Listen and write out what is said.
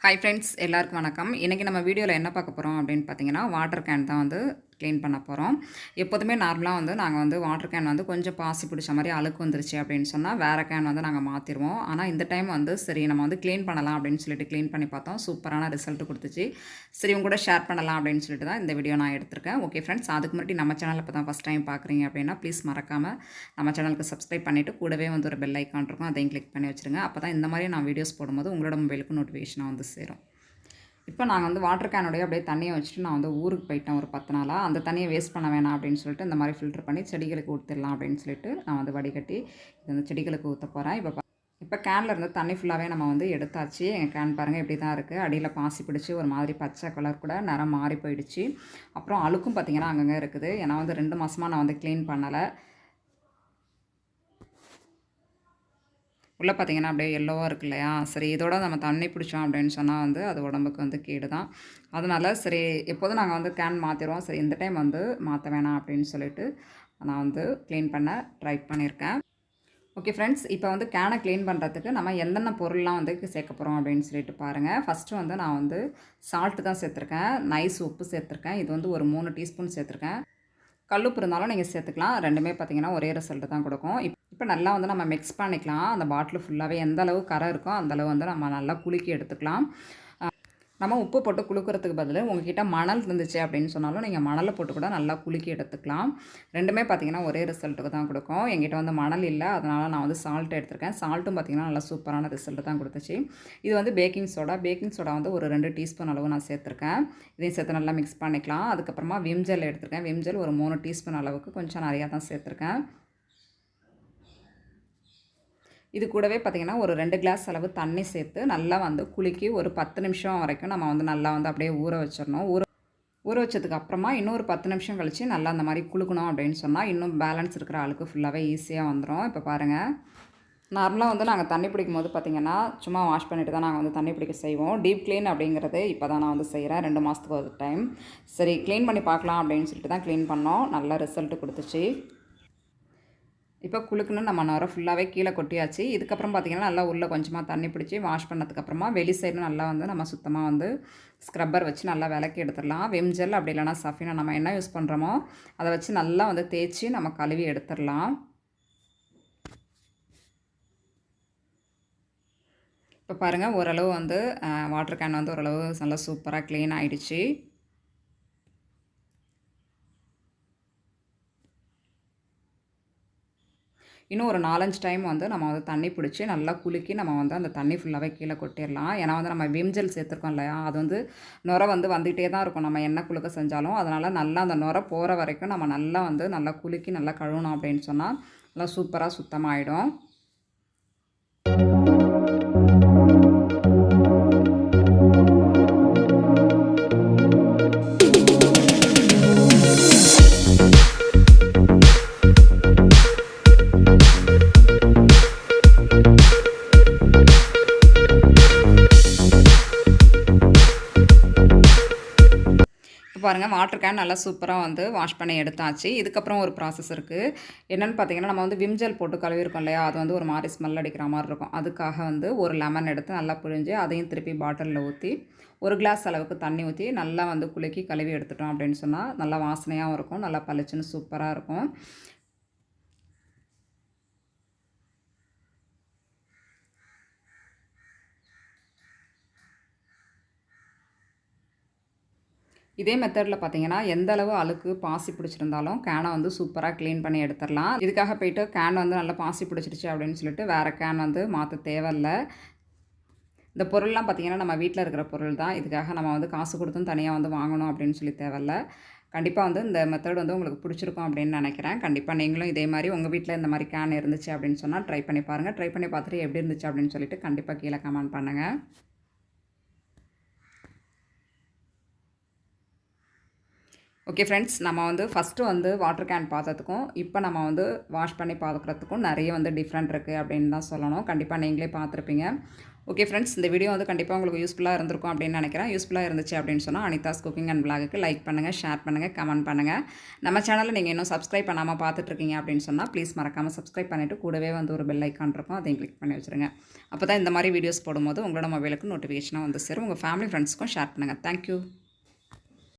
Hi friends எல்லாருக்கும் வணக்கம். இன்றைக்கி நம்ம வீடியோவில் என்ன பார்க்க போகிறோம் அப்படின்னு பார்த்தீங்கன்னா வாட்டர் கேன் தான் வந்து க்ளீன் பண்ண போகிறோம் எப்போதுமே நார்மலாக வந்து நாங்கள் வந்து வாட்டர் கேன் வந்து கொஞ்சம் பாசி பிடிச்ச மாதிரி அழுக்கு வந்துருச்சு அப்படின்னு சொன்னால் வேறு கேன் வந்து நாங்கள் மாற்றிடுவோம் ஆனால் இந்த டைம் வந்து சரி நம்ம வந்து க்ளீன் பண்ணலாம் அப்படின்னு சொல்லிட்டு க்ளீன் பண்ணி பார்த்தோம். சூப்பரான ரிசல்ட் கொடுத்துச்சு. சரி உங்க கூட ஷேர் பண்ணலாம் அப்படின்னு சொல்லிட்டு தான் இந்த வீடியோ நான் எடுத்திருக்கேன். ஓகே ஃப்ரெண்ட்ஸ் அதுக்கு முன்னாடி நம்ம சேனலில் இப்போ தான் ஃபஸ்ட் டைம் பார்க்குறீங்க அப்படின்னா ப்ளீஸ் மறக்காமல் நம்ம சேனலுக்கு சப்ஸ்கிரைப் பண்ணிவிட்டு கூடவே வந்து ஒரு பெல் ஐக்கான் இருக்கும். அதையும் கிளிக் பண்ணி வச்சுருங்க. அப்போ தான் இந்த மாதிரி நான் வீடியோஸ் போடும்போது உங்களோட மொபைலுக்கு நோட்டிஃபிகேஷனாக வந்து சேரும். இப்போ நாங்கள் வந்து வாட்டர் கேனுடைய அப்படியே தண்ணியை வச்சுட்டு நான் வந்து ஊருக்கு போயிட்டேன் ஒரு பத்து நாளாக அந்த தண்ணியை வேஸ்ட் பண்ண வேணாம் அப்படின்னு சொல்லிட்டு இந்த மாதிரி ஃபில்டர் பண்ணி செடிகளுக்கு ஊற்றிடலாம் அப்படின்னு சொல்லிட்டு நான் வந்து வடிகட்டி இது வந்து செடிகளுக்கு ஊற்ற போகிறேன் இப்போ இப்போ கேனில் இருந்து தண்ணி ஃபுல்லாகவே நம்ம வந்து எடுத்தாச்சு. எங்கள் கேன் பாருங்கள் இப்படி தான் இருக்குது அடியில் பாசி பிடிச்சி ஒரு மாதிரி பச்சை கலர் கூட நிறம் மாறி போயிடுச்சு. அப்புறம் அழுக்கும் பார்த்திங்கன்னா அங்கங்கே இருக்குது. ஏன்னா வந்து ரெண்டு மாதமாக நான் வந்து க்ளீன் பண்ணலை. உள்ளே பார்த்தீங்கன்னா அப்படியே எல்லோவாக இருக்கு இல்லையா? சரி இதோட நம்ம தண்ணி பிடிச்சோம் அப்படின்னு சொன்னால் வந்து அது உடம்புக்கு வந்து கேடு தான் அதனால் சரி எப்போதும் நாங்கள் வந்து கேன் மாற்றிடுவோம் சரி இந்த டைம் வந்து மாற்ற வேணாம் அப்படின்னு சொல்லிட்டு நான் வந்து க்ளீன் பண்ண ட்ரை பண்ணியிருக்கேன். ஓகே ஃப்ரெண்ட்ஸ் இப்போ வந்து கேனை க்ளீன் பண்ணுறதுக்கு நம்ம எந்தெந்த பொருள்லாம் வந்து சேர்க்க போகிறோம் அப்படின்னு சொல்லிட்டு பாருங்கள் ஃபஸ்ட்டு வந்து நான் வந்து சால்ட்டு தான் சேர்த்துருக்கேன். நைஸ் உப்பு சேர்த்துருக்கேன். இது வந்து ஒரு மூணு டீஸ்பூன் சேர்த்துருக்கேன். கல்லுப்பு இருந்தாலும் நீங்கள் சேர்த்துக்கலாம். ரெண்டுமே பார்த்தீங்கன்னா ஒரே ரிசல்ட்டு தான் கொடுக்கும். இப்போ நல்லா வந்து நம்ம மிக்ஸ் பண்ணிக்கலாம். அந்த பாட்டில் ஃபுல்லாகவே எந்த அளவு கரை இருக்கோ அந்த அளவு வந்து நம்ம நல்லா குலுக்கி எடுத்துக்கலாம். நம்ம உப்பு போட்டு குலுக்கிறதுக்கு பதில் உங்ககிட்ட மணல் இருந்துச்சு அப்படின்னு சொன்னாலும் நீங்கள் மணலை போட்டு கூட நல்லா குலுக்கி எடுத்துக்கலாம். ரெண்டுமே பார்த்தீங்கன்னா ஒரே ரிசல்ட்டுக்கு தான் கொடுக்கும். எங்கிட்ட வந்து மணல் இல்லை அதனால் நான் வந்து சால்ட் எடுத்திருக்கேன். சால்ட்டும் பார்த்தீங்கன்னா நல்லா சூப்பரான ரிசல்ட் தான் கொடுத்துச்சு. இது வந்து பேக்கிங் சோடா பேக்கிங் சோடா வந்து ஒரு ரெண்டு டீஸ்பூன் அளவு நான் சேர்த்துருக்கேன். இதையும் சேர்த்து நல்லா மிக்ஸ் பண்ணிக்கலாம். அதுக்கப்புறமா விம் ஜெல் எடுத்திருக்கேன். விம் ஜெல் ஒரு மூணு டீஸ்பூன் அளவுக்கு கொஞ்சம் நிறையா தான் சேர்த்துருக்கேன். இது கூடவே பார்த்திங்கன்னா ஒரு ரெண்டு கிளாஸ் அளவு தண்ணி சேர்த்து நல்லா வந்து குலுக்கி ஒரு பத்து நிமிஷம் வரைக்கும் நம்ம வந்து நல்லா வந்து அப்படியே ஊற வச்சிடணும். ஊற ஊற வச்சதுக்கு அப்புறமா இன்னொரு பத்து நிமிஷம் கழித்து நல்லா அந்த மாதிரி குலுக்கணும் அப்படின்னு சொன்னால் இன்னும் பேலன்ஸ் இருக்கிற ஆளுக்கு ஃபுல்லாகவே ஈஸியாக வந்துடும் இப்போ பாருங்கள் நார்மலாக வந்து நாங்கள் தண்ணி பிடிக்கும் போது பார்த்திங்கன்னா சும்மா வாஷ் பண்ணிட்டு தான் நாங்கள் வந்து தண்ணி பிடிக்க செய்வோம். டீப் க்ளீன் அப்படிங்கிறது இப்போ தான் நான் வந்து செய்கிறேன் ரெண்டு மாதத்துக்கு ஒரு டைம் சரி க்ளீன் பண்ணி பார்க்கலாம் அப்படின்னு சொல்லிட்டு தான் க்ளீன் பண்ணோம். நல்ல ரிசல்ட் கொடுத்துச்சு. இப்போ குளுக்குன்னு நம்ம நுர ஃபுல்லாகவே கீழே கொட்டியாச்சு. இதுக்கப்புறம் பார்த்திங்கன்னா நல்லா உள்ளே கொஞ்சமாக தண்ணி பிடிச்சி வாஷ் பண்ணதுக்கப்புறமா வெளி சைடு நல்லா வந்து நம்ம சுத்தமாக வந்து ஸ்க்ரப்பர் வச்சு நல்லா விளக்கி எடுத்துடலாம். வெம்ஜெல் அப்படி இல்லைனா சஃபினா நம்ம என்ன யூஸ் பண்ணுறோமோ அதை வச்சு நல்லா வந்து தேய்ச்சி நம்ம கழுவி எடுத்துடலாம். இப்போ பாருங்கள் ஓரளவு வந்து வாட்டர் கேன் வந்து ஓரளவு நல்லா சூப்பராக க்ளீன் ஆகிடுச்சு இன்னும் ஒரு நாலஞ்சு டைம் வந்து நம்ம வந்து தண்ணி பிடிச்சி நல்லா குலுக்கி நம்ம வந்து அந்த தண்ணி ஃபுல்லாகவே கீழே கொட்டிடலாம். ஏன்னா வந்து நம்ம விம்ஜல் சேர்த்துருக்கோம் இல்லையா? அது வந்து நுரை வந்து வந்துகிட்டே தான் இருக்கும். நம்ம என்ன குலுக்க செஞ்சாலும் அதனால் நல்லா அந்த நுரை போகிற வரைக்கும் நம்ம நல்லா வந்து நல்லா குலுக்கி நல்லா கழுவணும் அப்படின்னு சொன்னால் நல்லா சூப்பராக சுத்தமாகிடும் இப்போ பாருங்கள் வாட்டர் கேன் நல்லா சூப்பராக வந்து வாஷ் பண்ணி எடுத்தாச்சு. இதுக்கப்புறம் ஒரு ப்ராசஸ் இருக்குது என்னென்னு பார்த்தீங்கன்னா நம்ம வந்து விம்ஜெல் போட்டு கழுவிருக்கோம் இல்லையா? அது வந்து ஒரு மாதிரி ஸ்மெல் அடிக்கிற மாதிரி இருக்கும். அதுக்காக வந்து ஒரு லெமன் எடுத்து நல்லா புழிஞ்சு அதையும் திருப்பி பாட்டிலில் ஊற்றி ஒரு கிளாஸ் அளவுக்கு தண்ணி ஊற்றி நல்லா வந்து குலுக்கி கழுவி எடுத்துட்டோம் அப்படின்னு சொன்னால் நல்லா வாசனையாகவும் இருக்கும் நல்லா பளிச்சுன்னு சூப்பராக இருக்கும். இதே மெத்தடில் பார்த்தீங்கன்னா எந்த அளவு அழுக்கு பாசி பிடிச்சிருந்தாலும் கேனை வந்து சூப்பராக க்ளீன் பண்ணி எடுத்துடலாம். இதுக்காக போயிட்டு கேன் வந்து நல்லா பாசி பிடிச்சிருச்சு அப்படின்னு சொல்லிட்டு வேறு கேன் வந்து மாற்ற தேவையில்ல. இந்த பொருள்லாம் பார்த்திங்கன்னா நம்ம வீட்டில் இருக்கிற பொருள் தான். இதுக்காக நம்ம வந்து காசு கொடுத்தும் தனியாக வந்து வாங்கணும் அப்படின்னு சொல்லி தேவையில்ல. கண்டிப்பாக வந்து இந்த மெத்தட் வந்து உங்களுக்கு பிடிச்சிருக்கும் அப்படின்னு நினைக்கிறேன். கண்டிப்பாக நீங்களும் இதே மாதிரி உங்கள் வீட்டில் இந்த மாதிரி கேன் இருந்துச்சு அப்படின்னு சொன்னால் ட்ரை பண்ணி பாருங்கள் ட்ரை பண்ணி பார்த்துட்டு எப்படி இருந்துச்சு அப்படின்னு சொல்லிட்டு கண்டிப்பாக கீழே கமெண்ட் பண்ணுங்கள் ஓகே ஃப்ரெண்ட்ஸ் நம்ம வந்து ஃபஸ்ட்டு வந்து வாட்டர் கேன் பார்த்ததுக்கும் இப்போ நம்ம வந்து வாஷ் பண்ணி பார்க்குறதுக்கும் நிறைய வந்து டிஃப்ரெண்ட் இருக்குது அப்படின்னு தான் சொல்லணும். கண்டிப்பாக நீங்களே பார்த்துருப்பீங்க. ஓகே ஃப்ரெண்ட்ஸ் இந்த வீடியோ வந்து கண்டிப்பாக உங்களுக்கு யூஸ்ஃபுல்லாக இருந்திருக்கும் அப்படின்னு நினைக்கிறேன். யூஸ்ஃபுல்லாக இருந்துச்சு அப்படின்னு சொன்னால் அனிதாஸ் குக்கிங் அண்ட் பிளாகுக்கு லைக் பண்ணுங்கள் ஷேர் பண்ணுங்கள் கமெண்ட் பண்ணுங்கள் நம்ம சேனலில் நீங்கள் இன்னும் சப்ஸ்கிரைப் பண்ணாமல் பார்த்துட்ருக்கீங்க அப்படின்னு சொன்னால் ப்ளீஸ் மறக்காமல் சப்ஸ்கிரைப் பண்ணிவிட்டு கூடவே வந்து ஒரு பெல் ஐக்கான் இருக்கும். அதையும் கிளிக் பண்ணி வச்சுருங்க. அப்போ தான் இந்த மாதிரி வீடியோஸ் போடும்போது உங்களோட மொபைலுக்கு நோட்டிஃபிகேஷனாக வந்து சேரும். உங்கள் ஃபேமிலி ஃப்ரெண்ட்ஸ்க்கும் ஷேர் பண்ணுங்கள் தேங்க்யூ